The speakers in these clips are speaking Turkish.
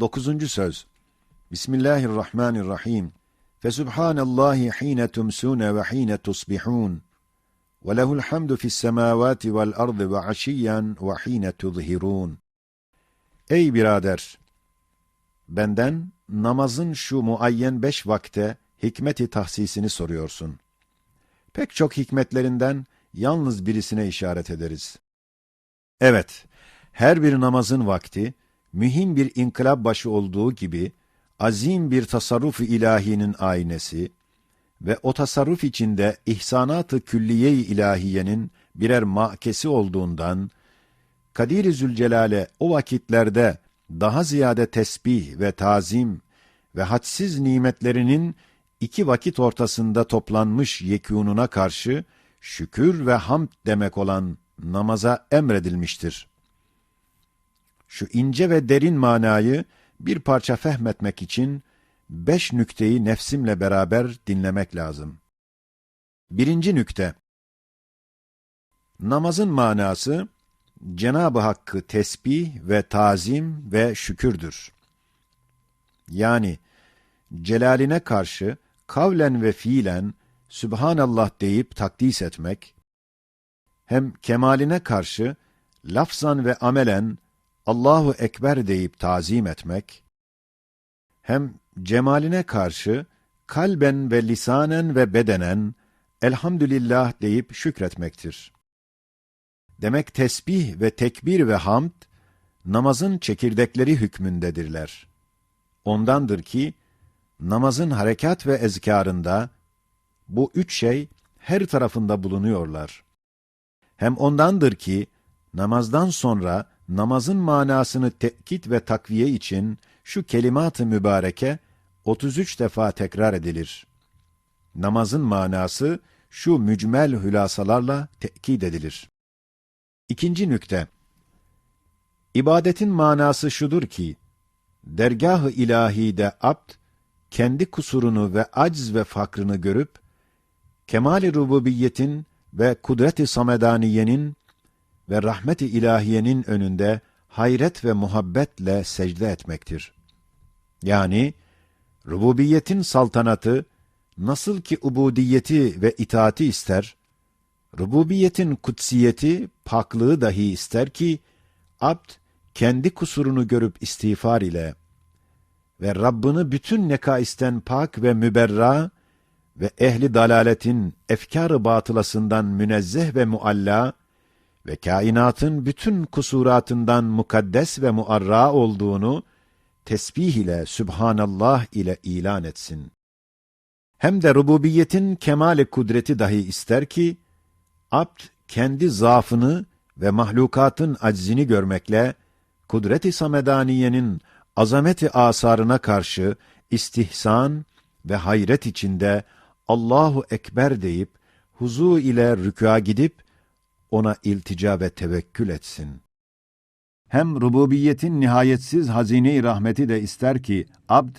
Dokuzuncu söz. Bismillahirrahmanirrahim. Fesubhanallahi hine tumsune ve hine tusbihun. Ve lehul hamdu fis semavati vel ardı ve aşiyyen ve hine tuzhirun. Ey birader! Benden namazın şu muayyen beş vakte hikmeti tahsisini soruyorsun. Pek çok hikmetlerinden yalnız birisine işaret ederiz. Evet, her bir namazın vakti, mühim bir inkılap başı olduğu gibi, azim bir tasarruf ilahinin aynesi ve o tasarruf içinde ihsanat-ı külliye-i ilahiyenin birer makesi olduğundan, Kadir-i Zülcelal'e o vakitlerde daha ziyade tesbih ve tazim ve hadsiz nimetlerinin iki vakit ortasında toplanmış yekûnuna karşı şükür ve hamd demek olan namaza emredilmiştir. Şu ince ve derin manayı bir parça fehmetmek için beş nükteyi nefsimle beraber dinlemek lazım. Birinci nükte Namazın manası, Cenab-ı Hakk'ı tesbih ve tazim ve şükürdür. Yani, celaline karşı kavlen ve fiilen Sübhanallah deyip takdis etmek, hem kemaline karşı lafzan ve amelen Allahu Ekber deyip tazim etmek, hem cemaline karşı kalben ve lisanen ve bedenen elhamdülillah deyip şükretmektir. Demek tesbih ve tekbir ve hamd, namazın çekirdekleri hükmündedirler. Ondandır ki, namazın harekat ve ezkarında, bu üç şey her tarafında bulunuyorlar. Hem ondandır ki, namazdan sonra namazın manasını tekkit ve takviye için şu kelimat-ı mübareke 33 defa tekrar edilir. Namazın manası şu mücmel hülasalarla tekkit edilir. İkinci nükte. İbadetin manası şudur ki, dergah-ı ilahide abd, kendi kusurunu ve acz ve fakrını görüp, kemal-i rububiyetin ve kudret-i samedaniyenin ve rahmet-i ilahiyenin önünde hayret ve muhabbetle secde etmektir. Yani, rububiyetin saltanatı, nasıl ki ubudiyeti ve itaati ister, rububiyetin kutsiyeti, paklığı dahi ister ki, abd, kendi kusurunu görüp istiğfar ile ve Rabbini bütün nekaisten pak ve müberra ve ehli dalaletin efkar-ı batılasından münezzeh ve mualla ve kainatın bütün kusuratından mukaddes ve muarra olduğunu tesbih ile Sübhanallah ile ilan etsin. Hem de rububiyetin kemale kudreti dahi ister ki, abd kendi zaafını ve mahlukatın aczini görmekle, kudret-i samedaniyenin azameti asarına karşı istihsan ve hayret içinde Allahu Ekber deyip, huzu ile rükûa gidip, ona iltica ve tevekkül etsin. Hem rububiyetin nihayetsiz hazine-i rahmeti de ister ki, abd,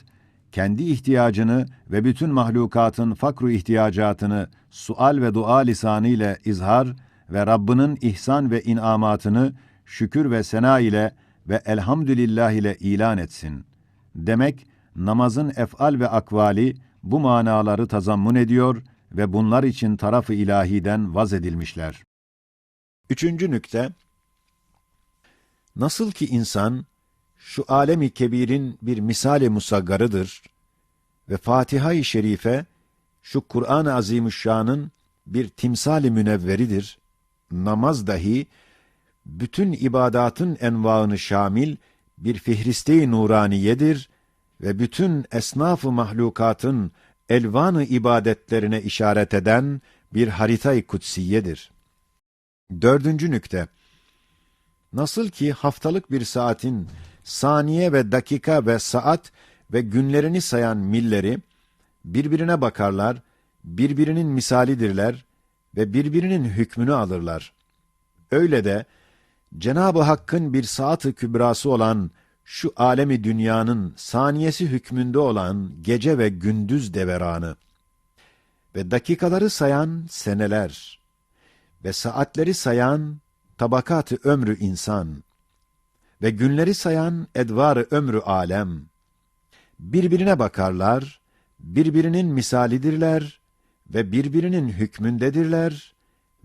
kendi ihtiyacını ve bütün mahlukatın fakru ihtiyacatını sual ve dua lisanı ile izhar ve Rabbinin ihsan ve inamatını şükür ve sena ile ve elhamdülillah ile ilan etsin. Demek, namazın efal ve akvali bu manaları tazammun ediyor ve bunlar için tarafı ilahiden vaz edilmişler. Üçüncü nükte, nasıl ki insan, şu alemi kebirin bir misali musaggarıdır ve Fatiha-i Şerife, şu Kur'an-ı Azimüşşan'ın bir timsali münevveridir, namaz dahi, bütün ibadatın envaını şamil bir fihriste-i nuraniyedir ve bütün esnaf-ı mahlukatın elvan-ı ibadetlerine işaret eden bir harita-i kutsiyedir. Dördüncü nükte. Nasıl ki haftalık bir saatin saniye ve dakika ve saat ve günlerini sayan milleri birbirine bakarlar, birbirinin misalidirler ve birbirinin hükmünü alırlar. Öyle de Cenab-ı Hakk'ın bir saat-ı kübrası olan şu alemi dünyanın saniyesi hükmünde olan gece ve gündüz deveranı ve dakikaları sayan seneler ve saatleri sayan tabakat-ı ömrü insan ve günleri sayan edvarı ömrü alem. Birbirine bakarlar, birbirinin misalidirler ve birbirinin hükmündedirler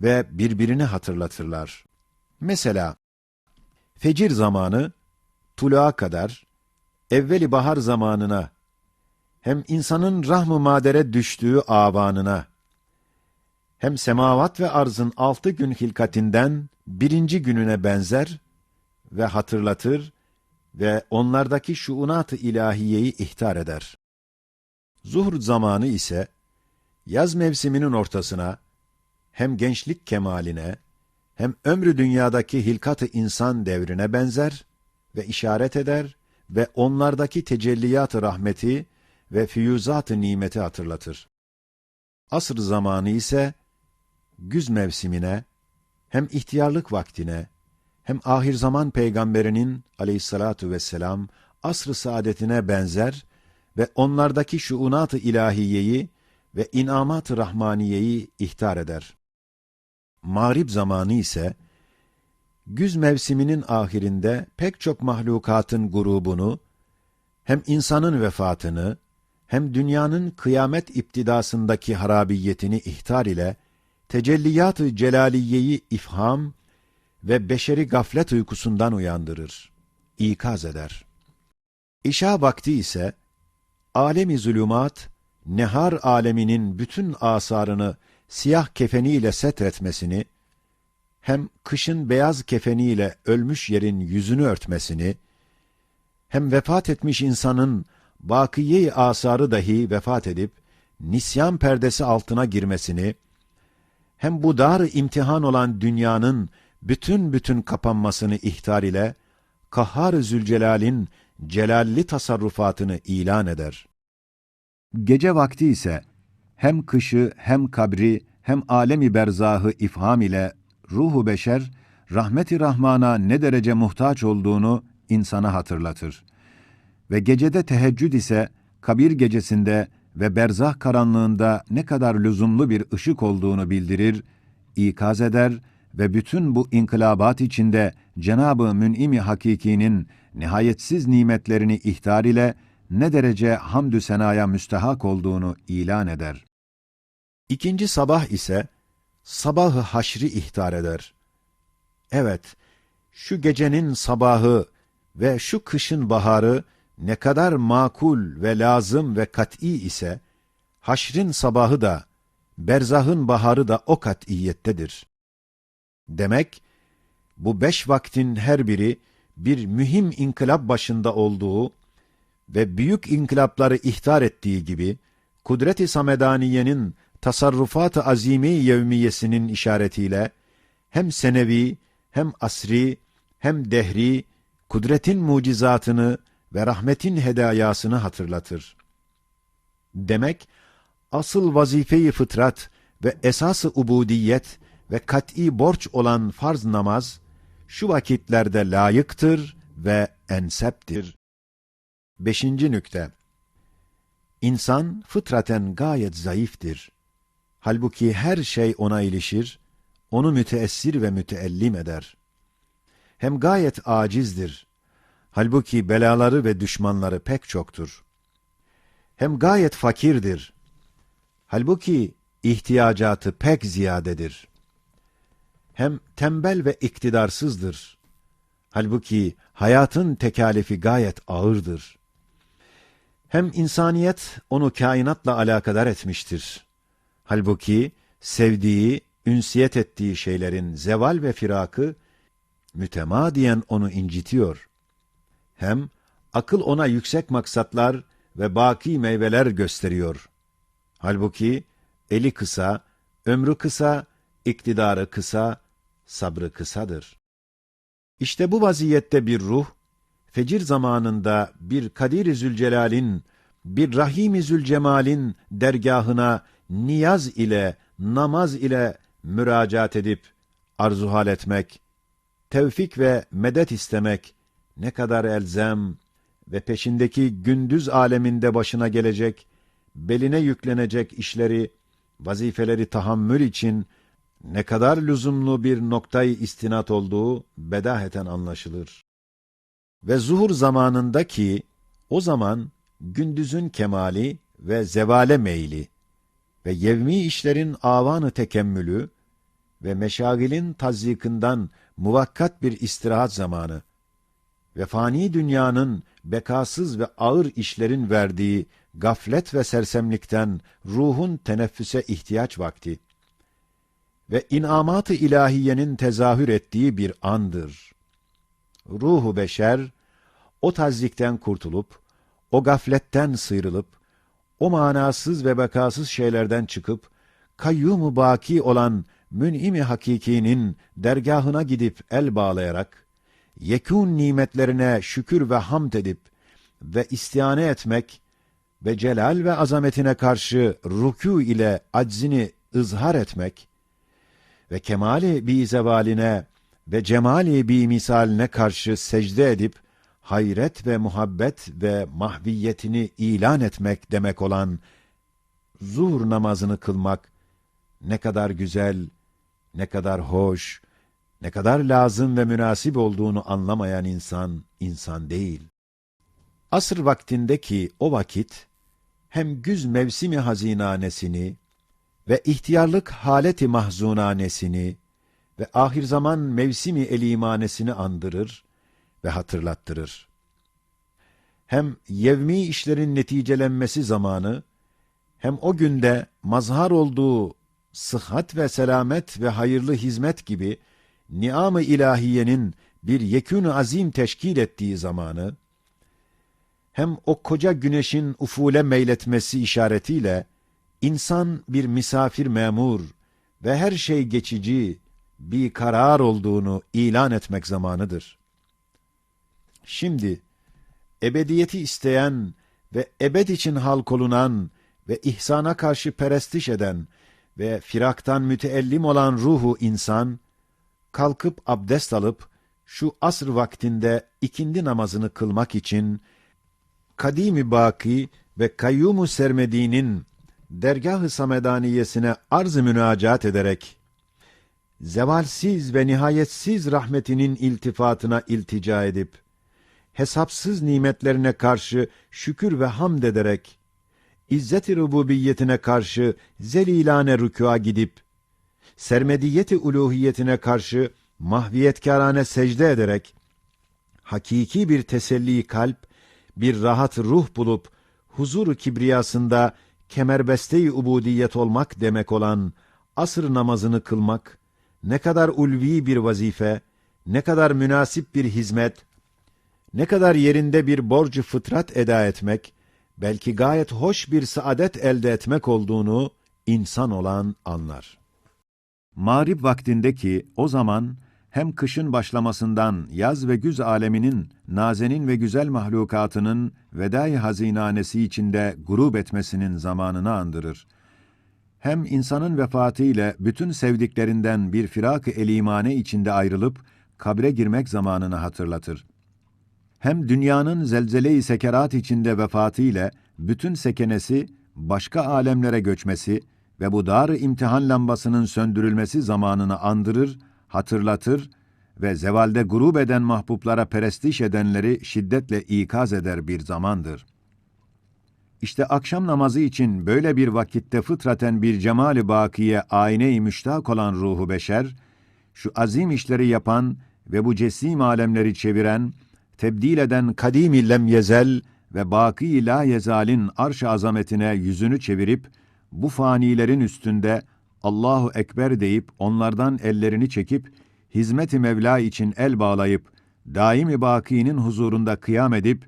ve birbirini hatırlatırlar. Mesela, fecir zamanı, tuluğa kadar, evveli bahar zamanına, hem insanın rahm-ı madere düştüğü avanına, hem semavat ve arzın altı gün hilkatinden birinci gününe benzer ve hatırlatır ve onlardaki şuunat-ı ilahiyeyi ihtar eder. Zuhr zamanı ise, yaz mevsiminin ortasına, hem gençlik kemaline, hem ömrü dünyadaki hilkat-ı insan devrine benzer ve işaret eder ve onlardaki tecelliyat-ı rahmeti ve füyüzat-ı nimeti hatırlatır. Asr zamanı ise, güz mevsimine, hem ihtiyarlık vaktine, hem ahir zaman peygamberinin aleyhissalatu vesselam asr-ı saadetine benzer ve onlardaki şuunat-ı ilahiyeyi ve inamat-ı rahmaniyeyi ihtar eder. Mağrib zamanı ise, güz mevsiminin ahirinde pek çok mahlukatın grubunu, hem insanın vefatını, hem dünyanın kıyamet iptidasındaki harabiyetini ihtar ile, tecelliyat-ı celaliyeyi ifham ve beşeri gaflet uykusundan uyandırır, ikaz eder. İşa vakti ise, alemi zulümat, nehar aleminin bütün asarını siyah kefeniyle setretmesini, hem kışın beyaz kefeniyle ölmüş yerin yüzünü örtmesini, hem vefat etmiş insanın bakiye asarı dahi vefat edip, nisyan perdesi altına girmesini, hem bu dar imtihan olan dünyanın bütün bütün kapanmasını ihtar ile, Kahhar-ı Zülcelal'in celalli tasarrufatını ilan eder. Gece vakti ise, hem kışı hem kabri hem alemi berzahı ifham ile ruhu beşer rahmeti rahmana ne derece muhtaç olduğunu insana hatırlatır. Ve gecede teheccüd ise kabir gecesinde ve berzah karanlığında ne kadar lüzumlu bir ışık olduğunu bildirir, ikaz eder ve bütün bu inkılabat içinde Cenab-ı Mün'im-i Hakiki'nin nihayetsiz nimetlerini ihtar ile ne derece hamdü senaya müstehak olduğunu ilan eder. İkinci sabah ise sabahı haşri ihtar eder. Evet, şu gecenin sabahı ve şu kışın baharı ne kadar makul ve lazım ve kat'i ise, haşrin sabahı da, berzahın baharı da o kat'iyettedir. Demek, bu beş vaktin her biri, bir mühim inkılap başında olduğu ve büyük inkılapları ihtar ettiği gibi, kudret-i samedaniyenin tasarrufat-ı azimi yevmiyesinin işaretiyle, hem senevi, hem asri, hem dehri, kudretin mucizatını ve rahmetin hedayasını hatırlatır. Demek, asıl vazife-i fıtrat ve esas-ı ubudiyet ve kat'î borç olan farz namaz, şu vakitlerde layıktır ve enseptir. Beşinci nükte İnsan fıtraten gayet zayıftır. Halbuki her şey ona ilişir, onu müteessir ve müteellim eder. Hem gayet acizdir. Halbuki belaları ve düşmanları pek çoktur. Hem gayet fakirdir. Halbuki ihtiyacatı pek ziyadedir. Hem tembel ve iktidarsızdır. Halbuki hayatın tekalifi gayet ağırdır. Hem insaniyet onu kainatla alakadar etmiştir. Halbuki sevdiği, ünsiyet ettiği şeylerin zeval ve firakı mütemadiyen onu incitiyor. Hem akıl ona yüksek maksatlar ve baki meyveler gösteriyor. Halbuki eli kısa, ömrü kısa, iktidarı kısa, sabrı kısadır. İşte bu vaziyette bir ruh, fecir zamanında bir Kadir-i Zülcelal'in, bir Rahim-i Zülcemal'in dergahına niyaz ile, namaz ile müracaat edip arzuhal etmek, tevfik ve medet istemek ne kadar elzem ve peşindeki gündüz aleminde başına gelecek, beline yüklenecek işleri, vazifeleri tahammül için ne kadar lüzumlu bir noktayı istinat olduğu bedaheten anlaşılır. ve zuhur zamanındaki o zaman gündüzün kemali ve zevale meyli ve yevmi işlerin avanı tekemmülü ve meşagilin tazyikından muvakkat bir istirahat zamanı ve fani dünyanın bekasız ve ağır işlerin verdiği gaflet ve sersemlikten ruhun teneffüse ihtiyaç vakti ve inamat-ı ilahiyenin tezahür ettiği bir andır. Ruhu beşer, o tazyikten kurtulup, o gafletten sıyrılıp, o manasız ve bekasız şeylerden çıkıp, kayyum baki olan mün'im-i hakikinin dergahına gidip el bağlayarak, yekûn nimetlerine şükür ve hamd edip ve istihane etmek ve celal ve azametine karşı rükû ile aczini ızhar etmek ve kemali bi zevaline ve cemali bi misaline karşı secde edip hayret ve muhabbet ve mahviyetini ilan etmek demek olan zuhur namazını kılmak ne kadar güzel, ne kadar hoş, ne kadar lazım ve münasip olduğunu anlamayan insan, insan değil. Asr vaktindeki o vakit, hem güz mevsimi hazinanesini ve ihtiyarlık haleti mahzunanesini ve ahir zaman mevsimi elimanesini andırır ve hatırlattırır. Hem yevmi işlerin neticelenmesi zamanı, hem o günde mazhar olduğu sıhhat ve selamet ve hayırlı hizmet gibi niam-ı ilahiyenin bir yekûn azim teşkil ettiği zamanı, hem o koca güneşin ufule meyletmesi işaretiyle, insan bir misafir memur ve her şey geçici, bir karar olduğunu ilan etmek zamanıdır. Şimdi, ebediyeti isteyen ve ebed için halk olunan ve ihsana karşı perestiş eden ve firaktan müteellim olan ruhu insan, kalkıp abdest alıp, şu asr vaktinde ikindi namazını kılmak için, kadimi baki ve kayyumu sermediğinin dergah-ı samedaniyesine arz-ı münacat ederek, zevalsiz ve nihayetsiz rahmetinin iltifatına iltica edip, hesapsız nimetlerine karşı şükür ve hamd ederek, izzet-i rububiyetine karşı zelilane rükûa gidip, sermediyeti uluhiyetine karşı mahviyetkârane secde ederek, hakiki bir teselli kalp, bir rahat ruh bulup, huzur kibriyasında kemerbeste-i ubudiyet olmak demek olan asır namazını kılmak, ne kadar ulvi bir vazife, ne kadar münasip bir hizmet, ne kadar yerinde bir borcu fıtrat eda etmek, belki gayet hoş bir saadet elde etmek olduğunu insan olan anlar. Mağrib vaktindeki o zaman hem kışın başlamasından yaz ve güz aleminin nazenin ve güzel mahlukatının vedai hazinanesi içinde grup etmesinin zamanını andırır. Hem insanın vefatı ile bütün sevdiklerinden bir firak-ı elimane içinde ayrılıp kabre girmek zamanını hatırlatır. Hem dünyanın zelzele-i sekerat içinde vefatı ile bütün sekenesi başka alemlere göçmesi ve bu dar imtihan lambasının söndürülmesi zamanını andırır, hatırlatır ve zevalde grup eden mahbublara perestiş edenleri şiddetle ikaz eder bir zamandır. İşte akşam namazı için böyle bir vakitte fıtraten bir cemali bakiye ayne-i müştak olan ruhu beşer, şu azim işleri yapan ve bu cesim alemleri çeviren, tebdil eden kadim lem yezel ve baki la yezalin arş azametine yüzünü çevirip, bu fanilerin üstünde Allahu Ekber deyip onlardan ellerini çekip hizmet-i Mevla için el bağlayıp daim-i bakinin huzurunda kıyam edip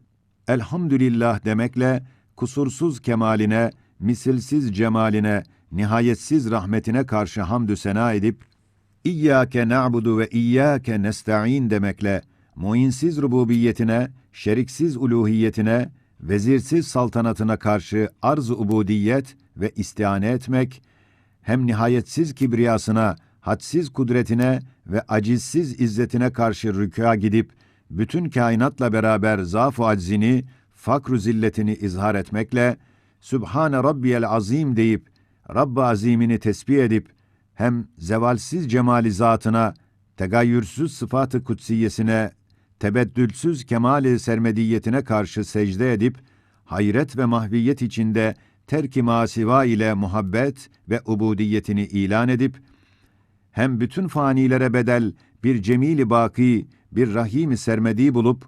elhamdülillah demekle kusursuz kemaline, misilsiz cemaline, nihayetsiz rahmetine karşı hamdü sena edip İyyâke na'budu ve iyyâke nesta'in demekle muinsiz rububiyetine, şeriksiz uluhiyetine, vezirsiz saltanatına karşı arz-ı ubudiyet ve istihane etmek, hem nihayetsiz kibriyasına, hadsiz kudretine ve acizsiz izzetine karşı rükûa gidip, bütün kainatla beraber zaaf-ı aczini, fakr zilletini izhar etmekle, Sübhane Rabbiyel Azim deyip, Rabb-ı Azimini tesbih edip, hem zevalsiz cemali zatına, tegayyürsüz sıfatı kutsiyesine tebeddülsüz kemali sermediyetine karşı secde edip, hayret ve mahviyet içinde terk-i masiva ile muhabbet ve ubudiyetini ilan edip, hem bütün fanilere bedel bir cemili baki, bir rahim sermedi bulup,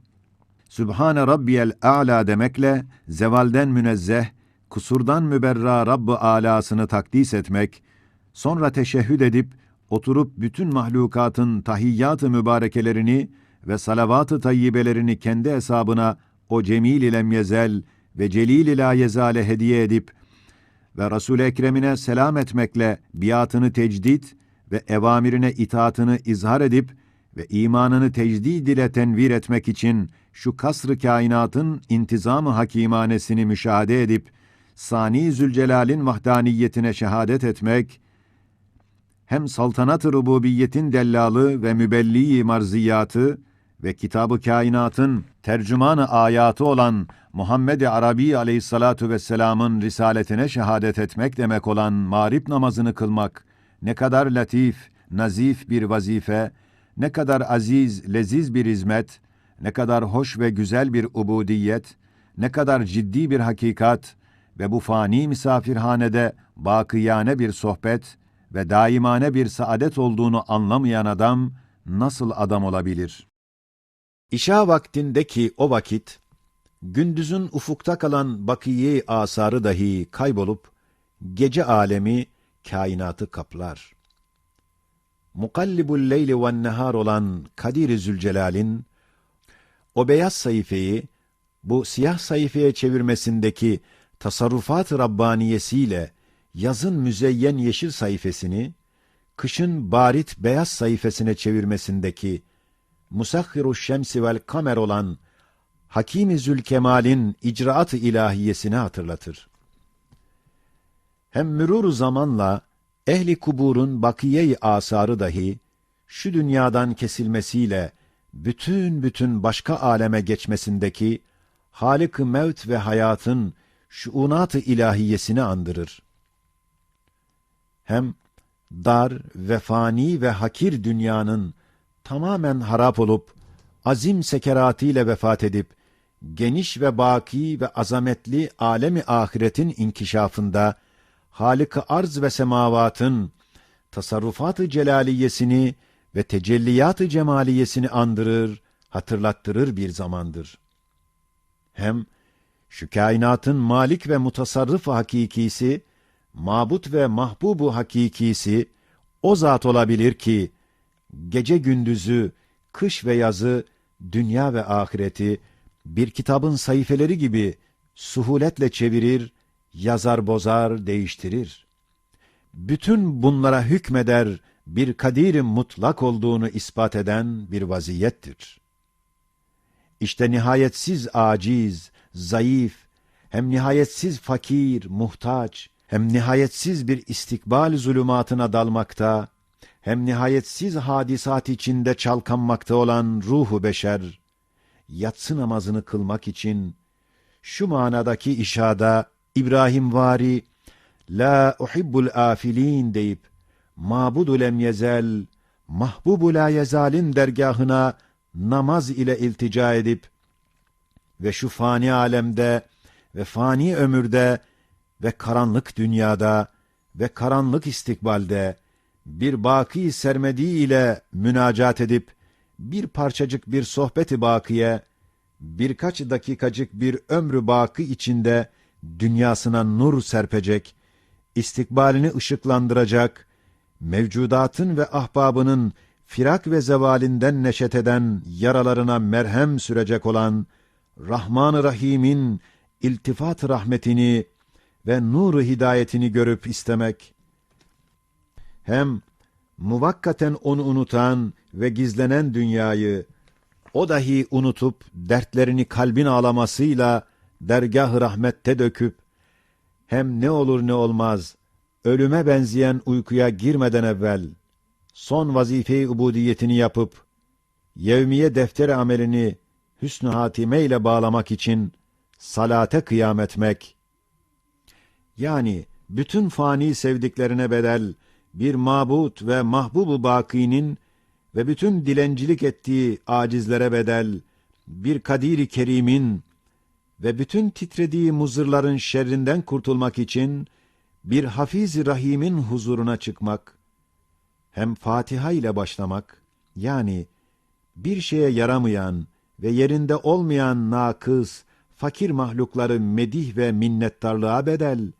Sübhane Rabbiyel A'la demekle zevalden münezzeh, kusurdan müberra Rabb-ı Alâsını takdis etmek, sonra teşehhüd edip, oturup bütün mahlukatın tahiyyat-ı mübarekelerini ve salavat-ı tayyibelerini kendi hesabına o cemil ile yezel ve celil ile yezale hediye edip ve Resul-i Ekrem'ine selam etmekle biatını tecdit ve evamirine itaatını izhar edip ve imanını tecdid ile tenvir etmek için şu kasr-ı kainatın intizam-ı hakimanesini müşahede edip, Sani Zülcelal'in vahdaniyetine şehadet etmek, hem saltanat-ı rububiyetin dellalı ve mübelli marziyatı ve kitabı kainatın tercümanı ayatı olan Muhammed-i Arabi aleyhissalatu vesselamın risaletine şehadet etmek demek olan mağrib namazını kılmak, ne kadar latif, nazif bir vazife, ne kadar aziz, leziz bir hizmet, ne kadar hoş ve güzel bir ubudiyet, ne kadar ciddi bir hakikat ve bu fani misafirhanede bakiyane bir sohbet ve daimane bir saadet olduğunu anlamayan adam nasıl adam olabilir? İşa vaktindeki o vakit, gündüzün ufukta kalan bakiye asarı dahi kaybolup, gece alemi kainatı kaplar. Mukallibul leyli ve nehar olan Kadir-i Zülcelal'in, o beyaz sayfayı, bu siyah sayfaya çevirmesindeki tasarrufat-ı Rabbaniyesiyle yazın müzeyyen yeşil sayfasını, kışın barit beyaz sayfasına çevirmesindeki musahhiru şemsi vel kamer olan Hakim-i Zülkemal'in icraat-ı ilahiyesini hatırlatır. Hem mürur zamanla ehli kuburun bakiye-i asarı dahi şu dünyadan kesilmesiyle bütün bütün başka aleme geçmesindeki Halık-ı mevt ve hayatın şuunat-ı ilahiyesini andırır. Hem dar ve fani ve hakir dünyanın tamamen harap olup, azim sekeratiyle vefat edip, geniş ve baki ve azametli alemi ahiretin inkişafında, Halık-ı arz ve semavatın tasarrufat-ı celaliyesini ve tecelliyat-ı cemaliyesini andırır, hatırlattırır bir zamandır. Hem şu kainatın malik ve mutasarrıf hakikisi, mabut ve mahbubu hakikisi o zat olabilir ki, gece gündüzü, kış ve yazı, dünya ve ahireti bir kitabın sayfeleri gibi suhuletle çevirir, yazar bozar, değiştirir. Bütün bunlara hükmeder bir kadir mutlak olduğunu ispat eden bir vaziyettir. İşte nihayetsiz aciz, zayıf, hem nihayetsiz fakir, muhtaç, hem nihayetsiz bir istikbal zulümatına dalmakta, hem nihayetsiz hadisat içinde çalkanmakta olan ruhu beşer, yatsı namazını kılmak için, şu manadaki işada İbrahim vari, La uhibbul afilin deyip, mabudu lem yezel, mahbubu la yezalin dergahına namaz ile iltica edip ve şu fani alemde ve fani ömürde ve karanlık dünyada ve karanlık istikbalde bir baki sermedi ile münacat edip bir parçacık bir sohbeti bakiye birkaç dakikacık bir ömrü baki içinde dünyasına nur serpecek, istikbalini ışıklandıracak, mevcudatın ve ahbabının firak ve zevalinden neşet eden yaralarına merhem sürecek olan Rahman-ı Rahim'in iltifat rahmetini ve nur hidayetini görüp istemek, hem muvakkaten onu unutan ve gizlenen dünyayı, o dahi unutup dertlerini kalbin ağlamasıyla dergah-ı rahmette döküp, hem ne olur ne olmaz, ölüme benzeyen uykuya girmeden evvel, son vazife-i ubudiyetini yapıp, yevmiye defter amelini hüsnü hatime ile bağlamak için salate kıyam etmek, yani bütün fani sevdiklerine bedel bir mabut ve mahbubu bakinin ve bütün dilencilik ettiği acizlere bedel bir kadiri kerimin ve bütün titrediği muzırların şerrinden kurtulmak için bir hafiz rahimin huzuruna çıkmak, hem Fatiha ile başlamak, yani bir şeye yaramayan ve yerinde olmayan nakız, fakir mahlukları medih ve minnettarlığa bedel,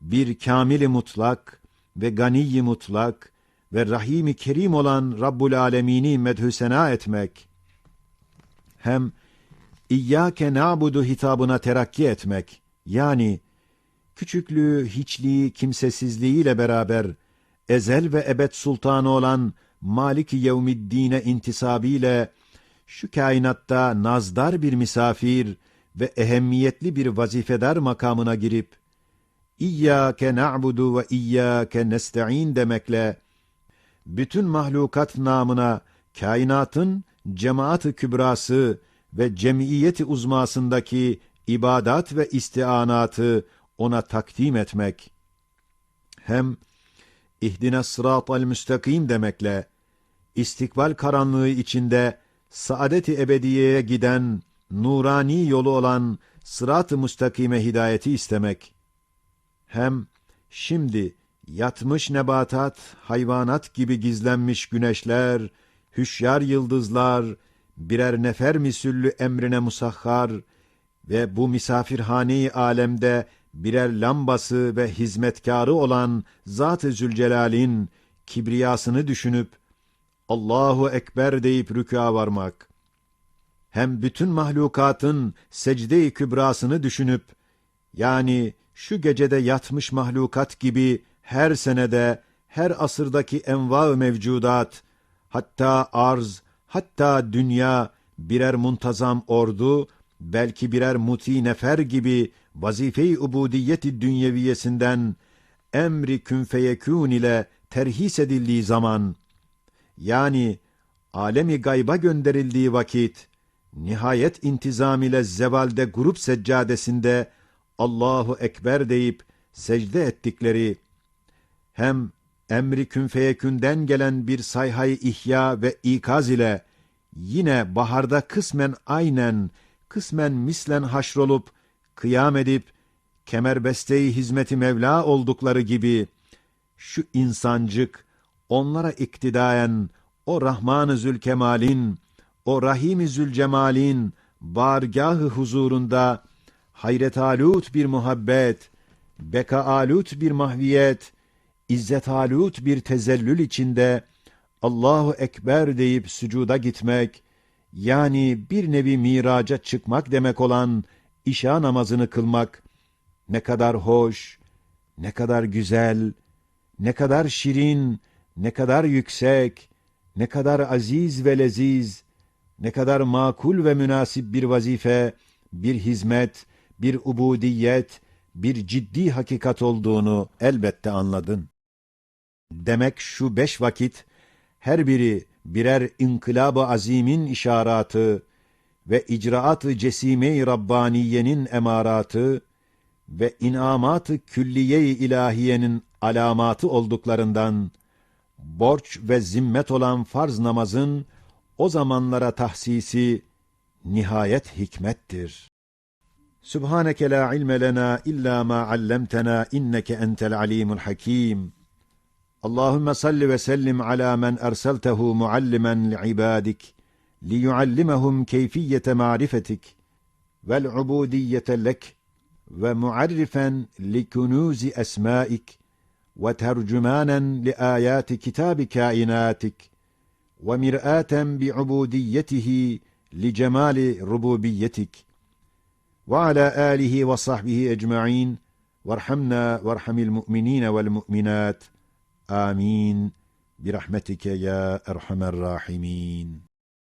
bir kamili mutlak ve ganiyi mutlak ve rahimi kerim olan Rabbul Alemini medhü sena etmek, hem İyyâke na'budu hitabına terakki etmek, yani küçüklüğü, hiçliği, kimsesizliğiyle beraber ezel ve ebed sultanı olan Malik-i Yevmiddin'e intisabiyle şu kainatta nazdar bir misafir ve ehemmiyetli bir vazifedar makamına girip İyyâke na'budu ve iyyâke nesta'in demekle bütün mahlukat namına kainatın cemaat-ı kübrası ve cemiyeti uzmasındaki ibadat ve istianatı ona takdim etmek. Hem ihdine sıratal müstakim demekle istikbal karanlığı içinde saadet-i ebediyeye giden nurani yolu olan sırat-ı müstakime hidayeti istemek hem şimdi yatmış nebatat, hayvanat gibi gizlenmiş güneşler, hüşyar yıldızlar, birer nefer misüllü emrine musahhar ve bu misafirhane-i alemde birer lambası ve hizmetkarı olan Zat-ı Zülcelal'in kibriyasını düşünüp Allahu Ekber deyip rükûa varmak, hem bütün mahlukatın secde-i kübrasını düşünüp, yani şu gecede yatmış mahlukat gibi her senede, her asırdaki enva mevcudat, hatta arz, hatta dünya birer muntazam ordu, belki birer muti nefer gibi vazife-i ubudiyeti dünyeviyesinden emri kün feyekûn ile terhis edildiği zaman, yani alemi gayba gönderildiği vakit, nihayet intizam ile zevalde grup seccadesinde Allahu Ekber deyip secde ettikleri, hem emri kün feyekünden gelen bir sayhay ihya ve ikaz ile yine baharda kısmen aynen, kısmen mislen haşrolup, kıyam edip, kemerbeste-i hizmeti Mevla oldukları gibi, şu insancık, onlara iktidayen, o Rahman-ı Zülkemal'in, o Rahim-i Zülcemal'in, bargahı huzurunda, hayret alut bir muhabbet, beka alut bir mahviyet, izzet alut bir tezellül içinde, Allahu Ekber deyip sücuda gitmek, yani bir nevi miraca çıkmak demek olan işa namazını kılmak, ne kadar hoş, ne kadar güzel, ne kadar şirin, ne kadar yüksek, ne kadar aziz ve leziz, ne kadar makul ve münasip bir vazife, bir hizmet, bir ubudiyet, bir ciddi hakikat olduğunu elbette anladın. Demek şu beş vakit, her biri birer inkılab-ı azimin işaratı ve icraat-ı cesime-i Rabbaniye'nin emaratı ve inamat-ı külliye-i ilahiyenin alamatı olduklarından, borç ve zimmet olan farz namazın o zamanlara tahsisi nihayet hikmettir. سبحانك لا علم لنا إلا ما علمتنا إنك أنت العليم الحكيم. اللهم صل وسلم على من أرسلته معلما لعبادك ليعلمهم كيفية معرفتك والعبودية لك ومعرفا لكنوز أسمائك وترجمانا لآيات كتاب كائناتك ومرآة بعبوديته لجمال ربوبيتك. Kainatik ve mir'aten bi ubudiyetihi li cemali rububiyyetik ve ala alihi ve sahbihi